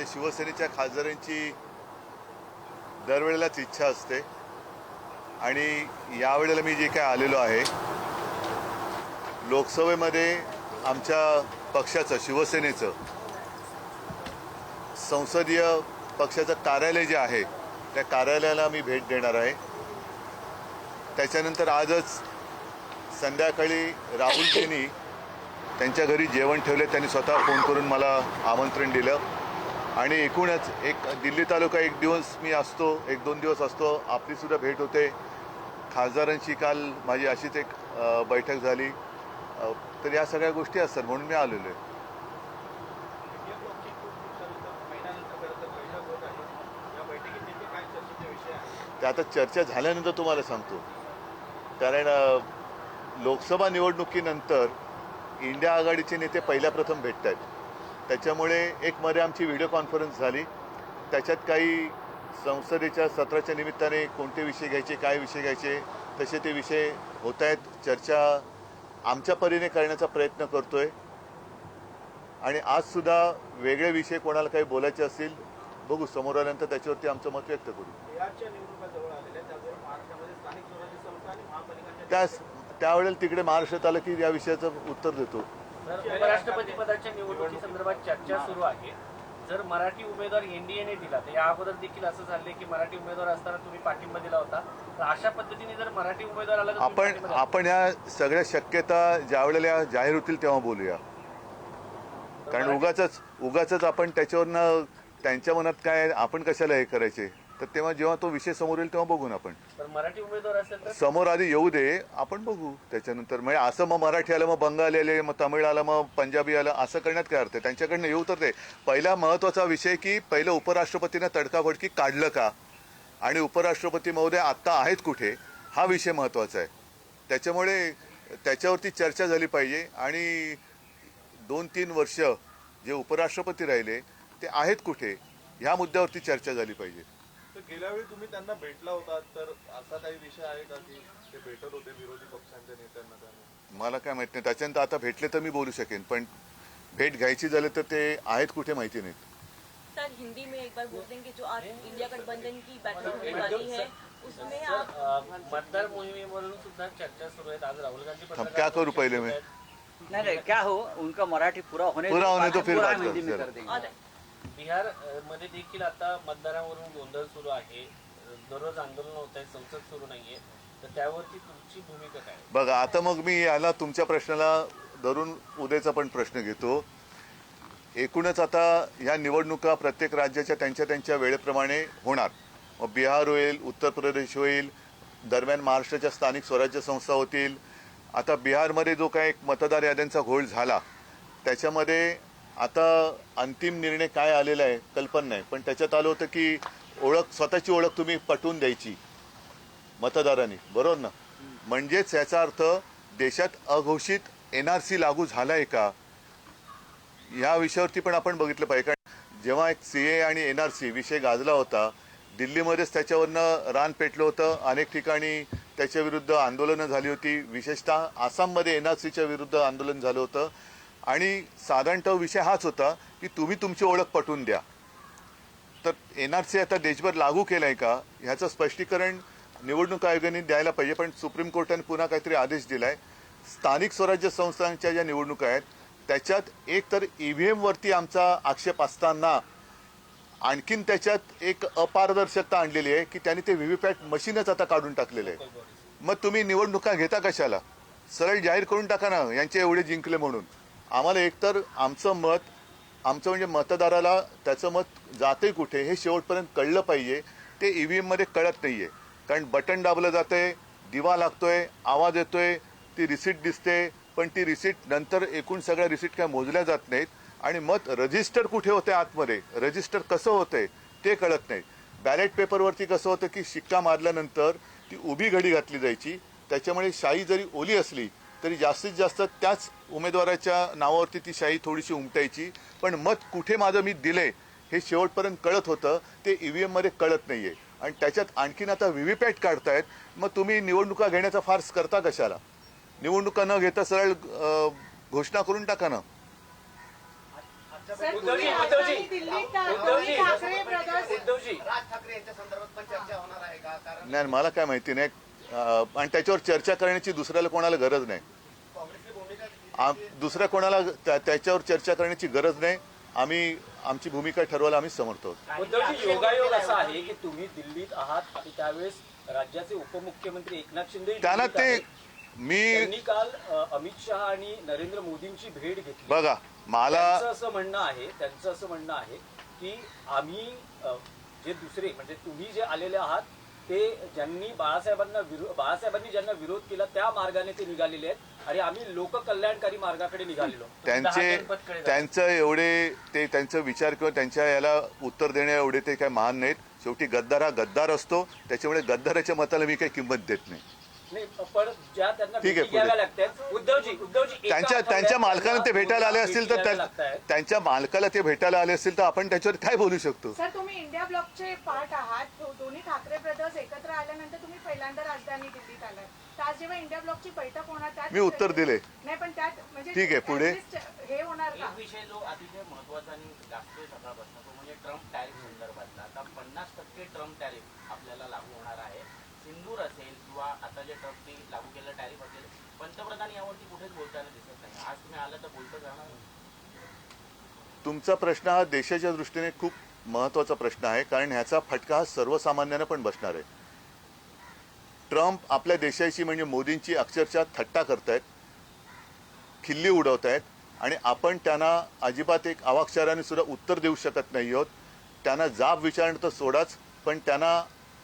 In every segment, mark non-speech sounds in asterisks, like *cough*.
म्हणजे शिवसेनेच्या खासदारांची दरवेळेलाच इच्छा असते. आणि यावेळेला मी जे काय आलेलो आहे लोकसभेमध्ये आमच्या पक्षाचं शिवसेनेचं संसदीय पक्षाचं कार्यालय जे आहे त्या कार्यालयाला मी भेट देणार आहे. त्याच्यानंतर आजच संध्याकाळी राहुलजींनी त्यांच्या घरी जेवण ठेवले त्यांनी स्वतः फोन करून मला आमंत्रण दिलं. आणि एकूणच एक दिल्ली तालुका एक दिवस मी असतो एक दोन दिवस असतो. आपलीसुद्धा भेट होते. खासदारांची काल माझी अशीच एक बैठक झाली. तर या सगळ्या गोष्टी असतात म्हणून मी आलेलो आहे. ते आता चर्चा झाल्यानंतर तुम्हाला सांगतो. कारण लोकसभा निवडणुकीनंतर इंडिया आघाडीचे नेते पहिल्या प्रथम भेटत आहेत त्याच्यामुळे एक मध्ये आमची व्हिडिओ कॉन्फरन्स झाली. त्याच्यात काही संसदेच्या सत्राच्या निमित्ताने कोणते विषय घ्यायचे काय विषय घ्यायचे तसे ते विषय होत आहेत. चर्चा आमच्या परीने करण्याचा प्रयत्न करतोय. आणि आज सुद्धा वेगळे विषय कोणाला काही बोलायचे असतील बघू. समोर आल्यानंतर त्याच्यावरती आमचं मत व्यक्त करू. बिहारच्या निवडणुका जवळ आलेल्या आहेत. त्याचबरोबर महाराष्ट्रामध्ये स्थानिक स्वराज्य संस्था आणि महापालिकांच्या त्या त्यावेळेला तिकडे महाराष्ट्रात आलं की या विषयाचं उत्तर देतो. तर उपराष्ट्रपती पदाच्या निवडणुकी संदर्भात चर्चा सुरू आहे. जर मराठी उमेदवार एनडीएने दिला तर या अगोदर देखील असं झालंय की मराठी उमेदवार असताना तुम्ही पाठिंबा दिला होता. तर अशा पद्धतीने जर मराठी उमेदवार आला आपण? आपण या सगळ्या शक्यता ज्या वेळेला जाहीर होतील तेव्हा बोलूया. कारण उगाच उगाच आपण त्याच्यावरनं त्यांच्या मनात काय आपण कशाला हे करायचे? तर तेव्हा जेव्हा तो विषय समोर येईल तेव्हा बघू ना आपण मराठी उमेदवार असेल तर? समोर आधी येऊ दे आपण बघू. त्याच्यानंतर म्हणजे असं मग मराठी आलं मग बंगाली आले मग तमिळ आलं मग पंजाबी आलं असं करण्यात काय अर्थ आहे? त्यांच्याकडनं येऊ तर ते पहिला महत्त्वाचा विषय की पहिलं उपराष्ट्रपतीनं तडकाफडकी काढलं का? आणि उपराष्ट्रपती महोदय आत्ता आहेत कुठे? हा विषय महत्त्वाचा आहे. त्याच्यामुळे त्याच्यावरती चर्चा झाली पाहिजे आणि दोन तीन वर्ष जे उपराष्ट्रपती राहिले ते आहेत कुठे? ह्या मुद्द्यावरती चर्चा झाली पाहिजे. तर गेल्या वेळी तुम्ही त्यांना भेटला होता तर असा काही विषय आहे का की ते भेटत होते विरोधी पक्षांच्या नेत्यांना त्यांना? मला काय माहीत नाही. त्याच्यानंतर आता भेटले तर मी बोलू शकेन पण भेट घ्यायची झाली तर ते आहेत कुठे माहिती नाहीत. सर हिंदी में एक बार बोल दें कि जो आज इंडिया गठबंधन की बैठक होने वाली है उसमें आप मतदार मोहिमेवरून सुद्धा चर्चा सुरू आहेत. आज राहुल गांधी हम क्या करूं पहले मैं? नहीं नहीं क्या हो? उनका मराठी पूरा होने पूरा होने दो, फिर बात हिंदी करो, में चलो। कर देंगे। बिहारमध्ये देखील आता मतदारावरून गोंधळ सुरू आहे. दररोज आंदोलन होत आहे संसद सुरू नाहीये. तर त्यावरती तुमची भूमिका काय बघा आता मग मी याला तुमच्या प्रश्नाला धरून उद्याचा पण प्रश्न घेतो. एकूणच आता ह्या निवडणुका प्रत्येक राज्याच्या त्यांच्या त्यांच्या वेळेप्रमाणे होणार. मग बिहार होईल उत्तर प्रदेश होईल दरम्यान महाराष्ट्राच्या स्थानिक स्वराज्य संस्था होतील. आता बिहारमध्ये जो काय एक मतदार याद्यांचा घोळ झाला त्याच्यामध्ये आता अंतिम निर्णय काय आलेला आहे कल्पना नाही. पण त्याच्यात आलं होतं की ओळख स्वतःची ओळख तुम्ही पटवून द्यायची मतदारांनी. बरोबर ना? म्हणजेच याचा अर्थ देशात अघोषित एन आर सी लागू झालाय का? या विषयावरती पण आपण बघितलं पाहिजे. कारण जेव्हा एक सी ए आणि एन आर सी विषय गाजला होता दिल्लीमध्येच त्याच्यावरनं रान पेटलं होतं. अनेक ठिकाणी त्याच्या विरुद्ध आंदोलनं झाली होती. विशेषतः आसाममध्ये एन आर सीच्या विरुद्ध आंदोलन झालं होतं. आणि साधारणतः विषय हाच होता की तुम्ही तुमची ओळख पटवून द्या. तर एन आर सी आता देशभर लागू केलं आहे का ह्याचं स्पष्टीकरण निवडणूक आयोगाने द्यायला पाहिजे पण सुप्रीम कोर्टाने पुन्हा काहीतरी आदेश दिला आहे स्थानिक स्वराज्य संस्थांच्या ज्या निवडणुका आहेत त्याच्यात एक तर ई व्ही एमवरती आमचा आक्षेप असताना आणखीन त्याच्यात एक अपारदर्शकता आणलेली आहे की त्यांनी ते व्ही व्ही पॅट मशीनच आता काढून टाकलेले आहे. मग तुम्ही निवडणुका घेता कशाला? सरळ जाहीर करून टाका ना यांचे एवढे जिंकले म्हणून. आम्हाला एकतर आमचं मत आमचं म्हणजे मतदाराला त्याचं मत जाते कुठे हे शेवटपर्यंत कळलं पाहिजे. ते ई व्ही एममध्ये कळत नाही आहे कारण बटन दाबलं जातं आहे दिवा लागतोय आवाज येतोय ती रिसिट दिसते पण ती रिसिट नंतर एकूण सगळ्या रिसिट काय मोजल्या जात नाहीत. आणि मत रजिस्टर कुठे होते आतमध्ये रजिस्टर कसं होतंय ते कळत नाही बॅलेट पेपरवरती कसं होतं की शिक्का मारल्यानंतर ती उभी घडी घातली जायची त्याच्यामुळे शाई जरी ओली असली तरी जास्तीत जास्त त्याच उमेदवाराच्या नावावरती ती शाही थोडीशी उमटायची. पण मत कुठे माझं मी दिले हे शेवटपर्यंत कळत होतं. ते ई व्ही एममध्ये कळत नाही आहे आणि त्याच्यात आणखीन आता व्ही व्ही पॅट काढतायत. मग तुम्ही निवडणुका घेण्याचा फार्स करता कशाला? निवडणुका न घेता सरळ घोषणा करून टाका ना. नाही मला काय माहिती नाही. आणि त्याच्यावर चर्चा करण्याची दुसऱ्याला कोणाला गरज नाही. दुसऱ्या कोणाला त्या- त्याच्यावर चर्चा करण्याची गरज नाही. आम्ही आमची भूमिका ठरवायला आम्ही समर्थ आहोत. योगायोग असा आहे की तुम्ही दिल्लीत आहात आणि त्यावेळेस राज्याचे उपमुख्यमंत्री एकनाथ शिंदे त्यांना ते. मी काल अमित शहा आणि नरेंद्र मोदींची भेट घेतली. बघा मला असं म्हणणं आहे त्यांचं असं म्हणणं आहे की आम्ही जे दुसरे म्हणजे तुम्ही जे आलेले आहात ते ज्यांनी बाळासाहेबांना विरो बाळासाहेबांनी ज्यांना विरोध केला त्या मार्गाने ते निघालेले आहेत. आणि आम्ही लोककल्याणकारी मार्गाकडे निघालेलो. *laughs* त्यांचे त्यांचं एवढे ते त्यांचा विचार किंवा त्यांच्या याला उत्तर देण्या एवढे ते काही महान नाहीत. शेवटी गद्दार हा गद्दार असतो. त्याच्यामुळे गद्दाराच्या मताला मी काही किंमत देत नाही. ठीक आहे, पुढे. उद्धवजी उद्धवजी त्यांच्या त्यांच्या मालकाला ते भेटायला आले असतील तर. त्यांच्या मालकाला ते भेटायला आले असतील तर आपण त्याच्यावर काय बोलू शकतो सर तुम्ही इंडिया ब्लॉकचे पार्ट आहात दोन्ही ठाकरे ब्रदर्स एकत्र आल्यानंतर तुम्ही पहिल्यांदा राजधानी दिल्लीत आलात आज जेव्हा इंडिया ब्लॉकची बैठक होणार त्यात मी उत्तर दिले. नाही पण त्यात म्हणजे ठीक आहे, पुढे. हे होणार का एक विषय जो अतिशय महत्त्वाचा आणि गाजतोय सकाळपासून तो म्हणजे ट्रम्प टॅरिफ संदर्भातला आता पन्नास टक्के ट्रम्प टॅरिफ आपल्याला लागू होणार आहे सिंदूर असेल किंवा आता जे ट्रम्पने लागू केलेलं टॅरिफ असेल पंतप्रधान यावरती कुठेच बोलताना दिसत नाही. आज तुम्ही आलं तर बोलतं जाणार तुमचा प्रश्न हा देशाच्या दृष्टीने खूप महत्त्वाचा प्रश्न आहे कारण ह्याचा फटका हा सर्वसामान्यांना पण बसणार आहे. ट्रम्प आपल्या देशाची म्हणजे मोदींची अक्षरशः थट्टा करतायत खिल्ली उडवत आहेत आणि आपण त्यांना अजिबात एक अवाक्षराने सुद्धा उत्तर देऊ शकत नाही आहोत. त्यांना जाब विचारणं तर सोडाच पण त्यांना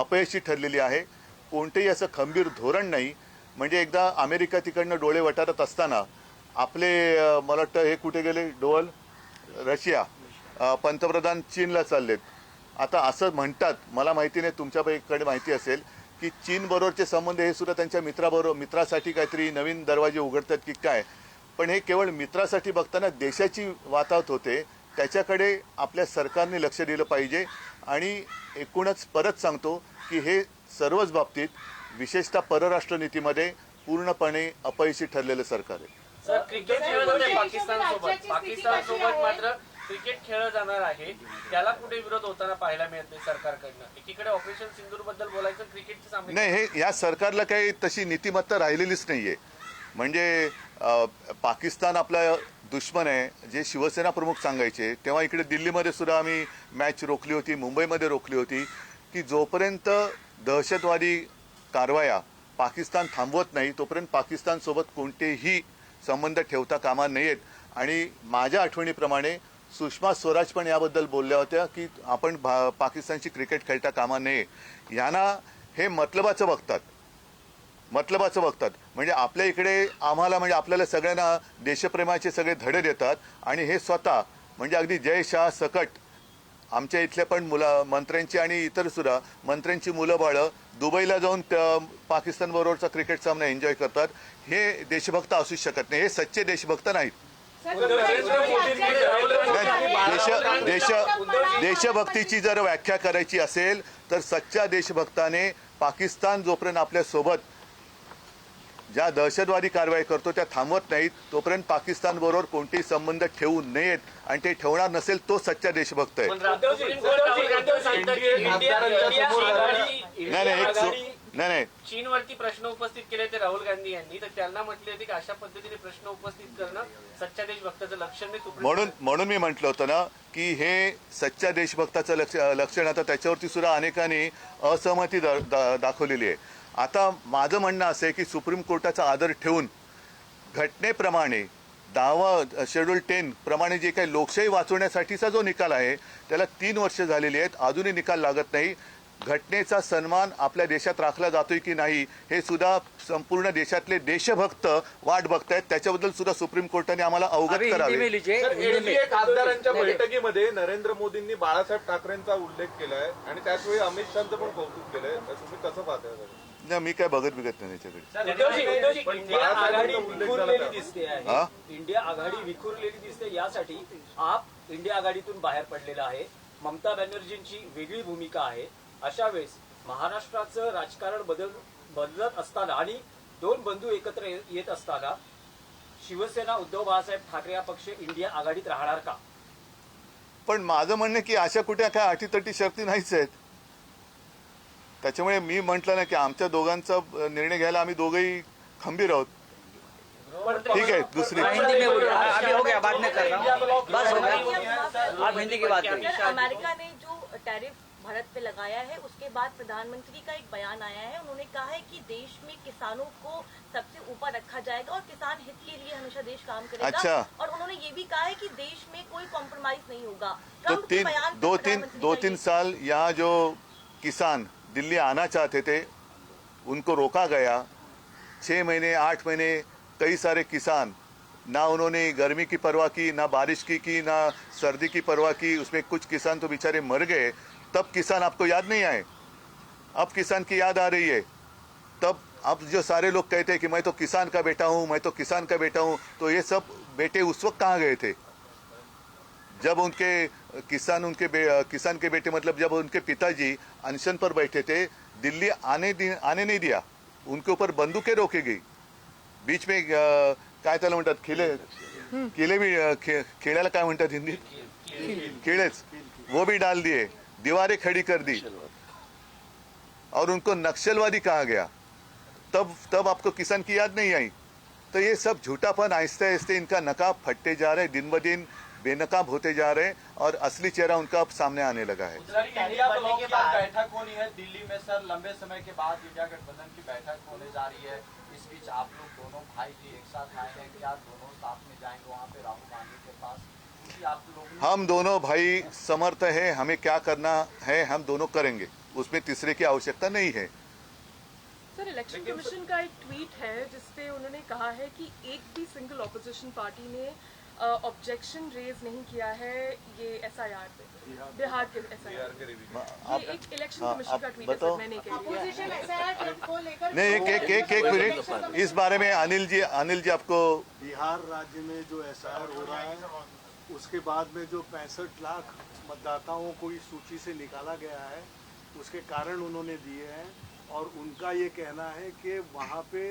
अपयशी ठरलेली आहे. कोणतेही असं खंबीर धोरण नाही. म्हणजे एकदा अमेरिका तिकडनं डोळे वटारत असताना आपले मला वाटतं हे कुठे गेले? डोल रशिया. पंतप्रधान चीनला चाललेत. आता असं म्हणतात मला माहिती नाही तुमच्याकडे माहिती असेल की चीनबरोबरचे संबंध हे सुद्धा त्यांच्या मित्राबरोबर मित्रासाठी काहीतरी नवीन दरवाजे उघडतात की काय? पण हे केवळ मित्रासाठी बघताना देशाची वातावत होते त्याच्याकडे आपल्या सरकारने लक्ष दिलं पाहिजे आणि एकूणच परत सांगतो की हे सर्वच बाबतीत विशेषतः परराष्ट्र नीतीमध्ये पूर्णपणे अपयशी ठरलेलं सरकार आहे. सर क्रिकेट खेळत होते पाकिस्तान सोबत. राज्याची स्थिती पाकिस्तान कशी सोबत आहे? मात्र क्रिकेट खेळलं जाणार आहे. त्याला कुठे विरोध होताना पाहायला मिळत नाही सरकारकडनं. एकीकडे ऑपरेशन सिंदूरबद्दल बोलायचं क्रिकेटचे सामने नाही हे या सरकारला काही तशी नीतिमत्ता राहिलेलीच नाहीये. म्हणजे पाकिस्तान आपला दुश्मन आहे जे शिवसेना प्रमुख सांगायचे तेव्हा इकडे दिल्लीमध्ये सुद्धा आम्ही मॅच रोखली होती मुंबईमध्ये रोखली होती की जोपर्यंत दहशतवादी कारवाया पाकिस्तान थांबवत नाही तोपर्यंत पाकिस्तानसोबत कोणतेही संबंध ठेवता कामा नयेत. आणि माझ्या आठवणीप्रमाणे सुषमा स्वराज पण याबद्दल बोलल्या होत्या की आपण भा पाकिस्तानची क्रिकेट खेळता कामा नये. यांना हे मतलबाचं बघतात. मतलबाचं बघतात. म्हणजे आपल्या इकडे आम्हाला म्हणजे आपल्याला सगळ्यांना देशप्रेमाचे सगळे धडे देतात आणि हे स्वतः म्हणजे अगदी जय शाह सकट आमच्या इथल्या पण मुलं मंत्र्यांची आणि इतर सुद्धा मंत्र्यांची मुलं बाळं दुबईला जाऊन त्या- पाकिस्तानबरोबरचा क्रिकेट सामना एन्जॉय करतात. हे देशभक्त असूच शकत नाही. हे सच्चे देशभक्त नाहीत. देश देश देशभक्तीची जर व्याख्या करायची असेल तर सच्च्या देशभक्ताने पाकिस्तान जोपर्यंत आपल्यासोबत ज्या दहशतवादी कारवाई करतो त्या थांबवत नाहीत. तोपर्यंत पाकिस्तान बरोबर कोणतेही संबंध ठेवू नयेत आणि ते ठेवणार नसेल तो सच्चा देशभक्त आहे. नाही, एक आघाडी नाही नाही. चीनवरती प्रश्न उपस्थित केले ते राहुल गांधी यांनी. तर त्यांना म्हटले होते की अशा पद्धतीने प्रश्न उपस्थित करणं सच्चा देशभक्ताचं लक्षण नाही म्हणून म्हणून मी म्हटलं होतं ना की हे सच्च्या देशभक्ताचं लक्ष लक्षण आता त्याच्यावरती सुद्धा अनेकांनी असहमती दाखवलेली आहे. आता माझं म्हणणं असं आहे की सुप्रीम कोर्टाचा आदर ठेवून घटनेप्रमाणे दहावा शेड्यूल टेन प्रमाणे जे काही लोकशाही वाचवण्यासाठीचा जो निकाल आहे त्याला तीन वर्ष झालेली आहेत. अजूनही निकाल लागत नाही. घटनेचा सन्मान आपल्या देशात राखला जातोय की नाही हे सुद्धा संपूर्ण देशातले देशभक्त वाट बघतायत. त्याच्याबद्दल सुद्धा सुप्रीम कोर्टाने आम्हाला अवगत करावे. खासदारांच्या. बैठकीमध्ये नरेंद्र मोदींनी बाळासाहेब ठाकरेंचा उल्लेख केलाय आणि त्याचवेळी अमित शहाचं पण कौतुक केलंय. तुम्ही कसं पाहताय? नाही मी काय बघत बिगत नाही त्याच्याकडे. उद्धवजी उद्धवजी पण इंडिया आघाडी उल्लेख झाला विखुरलेली. दिसते हा? आहे इंडिया आघाडी विखुरलेली दिसते. यासाठी आप इंडिया आघाडीतून बाहेर पडलेला आहे. ममता बॅनर्जींची वेगळी भूमिका आहे. अशा वेळेस महाराष्ट्राचं राजकारण बदल बदलत असताना आणि दोन बंधू एकत्र ये- येत असताना शिवसेना उद्धव बाळासाहेब ठाकरे हा पक्ष इंडिया आघाडीत राहणार का? पण माझं म्हणणं की अशा कुठे काय अटीतटी शर्ती नाहीच आहेत. त्याच्यामुळे मी म्हटलं ना की आमच्या दोघांचा निर्णय घ्यायला आम्ही दोघंही खंबीर आहोत. ठीक आहे दुसरी. हाँ, हिंदी में बोलिए. अभी हो गया बाद में कर रहा हूँ. बस हो गया. आप हिंदी की बात करिए. अमेरिका ने जो टैरिफ भारत पे लगाया है उसके बाद प्रधानमंत्री का एक बयान आया है। उन्होंने कहा है कि देश में किसानों को सबसे ऊपर रखा जाएगा और किसान हित के लिए हमेशा देश काम करेगा। अच्छा। और उन्होंने ये भी कहा है कि देश में कोई कॉम्प्रोमाइज नहीं होगा। तो तीन बयान दो तीन दो तीन साल यहाँ जो किसान दिल्ली आना चाहते थे, उनको रोका गया। छः महीने, आठ महीने, कई सारे किसान, ना उन्होंने गर्मी की परवाह की, ना बारिश की की ना सर्दी की परवाह की, उसमें कुछ किसान तो बेचारे मर गए। तब किसान आपको याद नहीं आए? अब किसान की याद आ रही है। तब, अब जो सारे लोग कहते हैं कि मैं तो किसान का बेटा हूँ, मैं तो किसान का बेटा हूँ तो ये सब बेटे उस वक्त कहाँ गए थे? जब उनके किसान उनके किसान के बेटे मतलब जब उनके पिताजी अनशन पर बैठे थे, दिल्ली आने आने नहीं दिया, उनके ऊपर बंदूकें रोकी गई। बीच में काय त्याला म्हणतात, खिले किले भी खेळ्याला काय म्हणतात हिंदीत? किलेच वो भी डाल दिए, दीवारें खड़ी कर दी। और उनको नक्सलवादी कहा गया। तब तब आपको किसान की याद नहीं आई? तो ये सब झूठापन आहिस्ते आहिस्ते इनका नकाब फटते जा रहे दिन ब दिन। बेनकाब होते जा रहे हैं और असली चेहरा उनका अब सामने आने लगा है। बैठक होनी है। दिल्ली में सर लंबे समय के बाद इंडिया गठबंधन की बैठक होने जा रही है। इस बीच आप लोग दोनों भाई जी एक साथ आए हैं। क्या दोनों साथ में जाएँगे वहाँ पे राहुल गांधी के पास? क्योंकि आप लोग हम दोनों भाई समर्थ है हमें क्या करना है हम दोनों करेंगे। उसमें तीसरे की आवश्यकता नहीं है। सर इलेक्शन कमीशन का एक ट्वीट है जिसपे उन्होंने कहा है कि एक भी सिंगल ऑपोजिशन पार्टी ने ऑब्जेक्शन रेज नहीं किया है ये एसआईआर पे। बिहार के एसआईआर के रिव्यू। आप ये एक इलेक्शन हाँ, कमीशन का ट्वीट है सर मैंने कह दिया अपोजिशन एसआईआर को लेकर नहीं एक एक एक एक मिनट। इस बारे में अनिल जी अनिल जी आपको बिहार राज्य में जो एस आई आर हो रहा है उसके बाद में जो पैंसठ लाख मतदाताओं को इस सूची से निकाला गया है उसके कारण उन्होंने दिए हैं और उनका ये कहना है कि वहाँ पे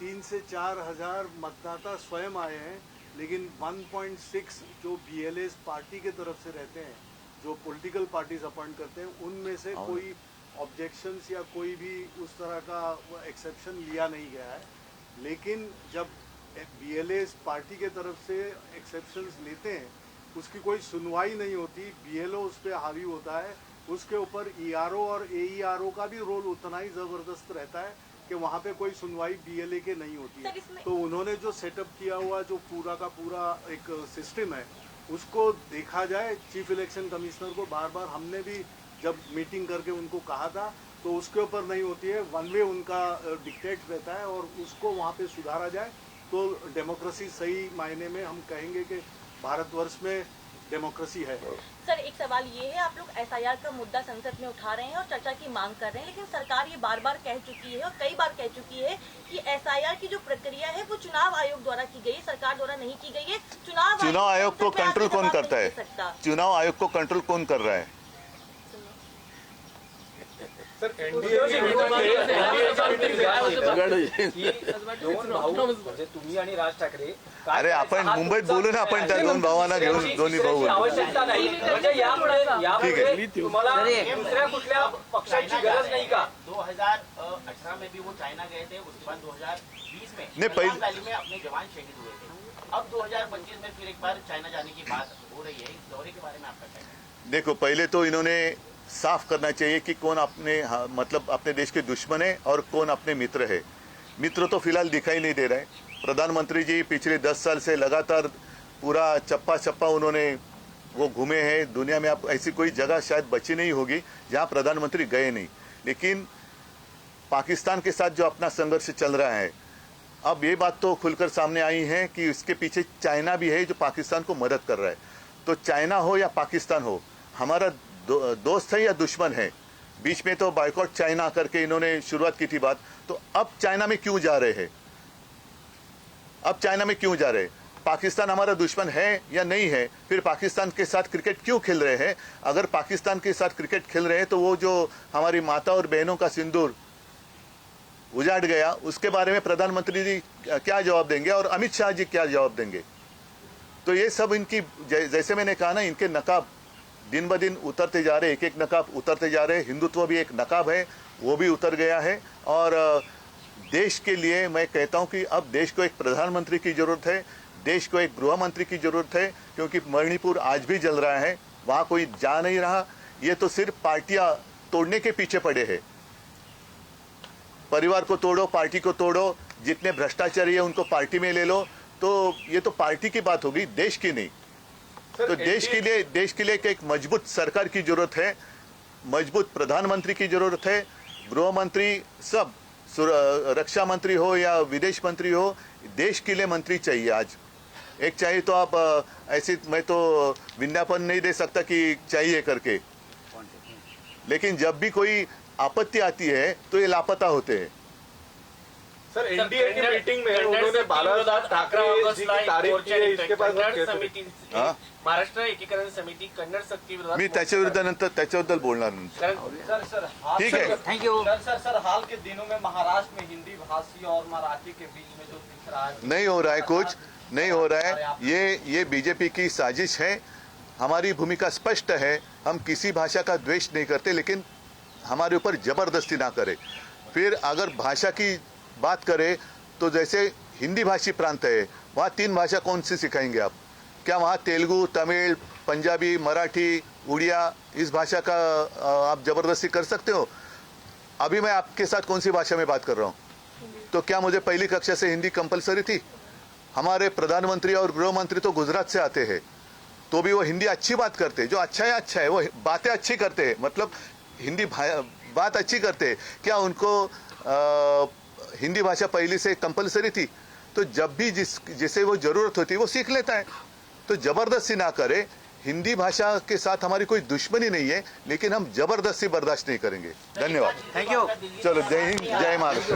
तीन से चार हज़ार मतदाता स्वयं आए हैं। लेकिन 1.6 जो BLS पार्टी के तरफ़ से रहते हैं जो पॉलिटिकल पार्टीज़ अपॉइंट करते हैं उनमें से कोई ऑब्जेक्शंस या कोई भी उस तरह का एक्सेप्शन लिया नहीं गया है। लेकिन जब BLS पार्टी के तरफ़ से एक्सेप्शंस लेते हैं उसकी कोई सुनवाई नहीं होती बी उस पर हावी होता है उसके ऊपर ERO और ए का भी रोल उतना ही ज़बरदस्त रहता है कि वहाँ पे कोई सुनवाई बीएलए के नहीं होती है। तो उन्होंने जो सेटअप किया हुआ जो पूरा का पूरा एक सिस्टम है उसको देखा जाए चीफ इलेक्शन कमिश्नर को बार बार हमने भी जब मीटिंग करके उनको कहा था तो उसके ऊपर नहीं होती है। वन वे उनका डिक्टेट रहता है और उसको वहाँ पे सुधारा जाए तो डेमोक्रेसी सही मायने में हम कहेंगे कि भारतवर्ष में डेमोक्रेसी है। सर एक सवाल ये है आप लोग एसआईआर का मुद्दा संसद में उठा रहे हैं और चर्चा की मांग कर रहे हैं लेकिन सरकार ये बार बार कह चुकी है और कई बार कह चुकी है कि एसआईआर की जो प्रक्रिया है वो चुनाव आयोग द्वारा की गई है सरकार द्वारा नहीं की गई है। चुनाव चुनाव आयोग को कंट्रोल कौन करता है? चुनाव आयोग को कंट्रोल कौन कर रहा है? सर एनडीए तुम्ही आणि राज ठाकरे अरे, आपण मुंबईत बोलू ना, आपण त्या. दोन भावांना घेऊन दोन्ही भाऊ. आवश्यकता नाही म्हणजे यापुढे तुम्हाला दुसऱ्या कुठल्या पक्षाची गरज नाही का दो हजार अठारह में भी वो चाइना गए थे उसके बाद 2020 में नहीं, पहले- पहलगाम वैली में अपने जवान शहीद हुए थे अब 2025 में फिर एक बार चाइना जाने की बात हो रही है इस दौरे के बारे में आपका क्या कहना है? देखो पहले तो इन्होंने साफ़ करना चाहिए कि कौन अपने हाँ, मतलब अपने देश के दुश्मन है और कौन अपने मित्र है। मित्र तो फ़िलहाल दिखाई नहीं दे रहे प्रधानमंत्री जी पिछले दस साल से लगातार पूरा चप्पा चप्पा उन्होंने वो घूमे हैं। दुनिया में आप ऐसी कोई जगह शायद बची नहीं होगी जहाँ प्रधानमंत्री गए नहीं। लेकिन पाकिस्तान के साथ जो अपना संघर्ष चल रहा है अब ये बात तो खुलकर सामने आई है कि इसके पीछे चाइना भी है जो पाकिस्तान को मदद कर रहा है। तो चाइना हो या पाकिस्तान हो हमारा दो, दोस्त है या दुश्मन है? बीच में तो बाइकआउट चाइना करके इन्होंने शुरुआत की थी बात। तो अब चाइना में क्यों जा रहे हैं? अब चाइना में क्यों जा रहे हैं? पाकिस्तान हमारा दुश्मन है या नहीं है? फिर पाकिस्तान के साथ क्रिकेट क्यों खेल रहे हैं? अगर पाकिस्तान के साथ क्रिकेट खेल रहे हैं तो वो जो हमारी माता और बहनों का सिंदूर उजाड़ गया उसके बारे में प्रधानमंत्री जी क्या जवाब देंगे और अमित शाह जी क्या जवाब देंगे? तो ये सब इनकी जैसे मैंने कहा ना इनके नकाब दिन ब दिन उतरते जा रहे एक एक नकाब उतरते जा रहे, हिंदुत्व भी एक नकाब है, वो भी उतर गया है। और देश के लिए मैं कहता हूँ कि अब देश को एक प्रधानमंत्री की ज़रूरत है, देश को एक गृह मंत्री की ज़रूरत है, क्योंकि मणिपुर आज भी जल रहा है, वहाँ कोई जा नहीं रहा। ये तो सिर्फ़ पार्टियाँ तोड़ने के पीछे पड़े हैं। परिवार को तोड़ो, पार्टी को तोड़ो, जितने भ्रष्टाचारी है उनको पार्टी में ले लो। तो ये तो पार्टी की बात होगी, देश की नहीं। तो देश के लिए देश के लिए एक मज़बूत सरकार की ज़रूरत है मज़बूत प्रधानमंत्री की ज़रूरत है गृह मंत्री सब रक्षा मंत्री हो या विदेश मंत्री हो देश के लिए मंत्री चाहिए आज। एक चाहिए तो आप ऐसे मैं तो विज्ञापन नहीं दे सकता कि चाहिए करके। लेकिन जब भी कोई आपत्ति आती है तो ये लापता होते हैं। सर एनडीए की मीटिंग में उन्होंने समिती बाला विरोधात साहेब अकरा ठाकरे जी की तारीफ़ की है इसके कैसे- समिती हा? महाराष्ट्र एकीकरण समिती कन्नड सक्ती विरोधात मी त्याच्या विरुद्ध त्याच्याबद्दल बोलणार नंतर सर सर हाल ठीक है thank you sir sir sir हाल के दिनों में महाराष्ट्र में हिंदी भाषी और मराठी के बीच में जो दिख रहा है। नहीं हो रहा है कुछ नहीं हो रहा है। ये ये बीजेपी की साजिश है। हमारी भूमिका स्पष्ट है। हम किसी भाषा का द्वेष नहीं करते लेकिन हमारे ऊपर ज़बरदस्ती ना करे। फिर अगर भाषा की बात करें तो जैसे हिंदी भाषी प्रांत है वहाँ तीन भाषा कौन सी सिखाएँगे आप? क्या वहाँ तेलुगु तमिल पंजाबी मराठी उड़िया इस भाषा का आप ज़बरदस्ती कर सकते हो? अभी मैं आपके साथ कौन सी भाषा में बात कर रहा हूँ? तो क्या मुझे पहली कक्षा से हिंदी कंपलसरी थी? हमारे प्रधानमंत्री और गृह मंत्री तो गुजरात से आते हैं तो भी वो हिंदी अच्छी बात करते जो अच्छा है अच्छा है वो बातें अच्छी करते हैं। मतलब हिंदी बात अच्छी करते क्या उनको अ, हिंदी भाषा पहले से कंपलसरी थी तो जब भी जिस जिसे वो ज़रूरत होती है वो सीख लेता है। तो ज़बरदस्ती ना करे हिंदी भाषा के साथ हमारी कोई दुश्मनी नहीं है लेकिन हम ज़बरदस्ती बर्दाश्त नहीं करेंगे। धन्यवाद। थैंक यू चलो जय हिंद जय महाराष्ट्र?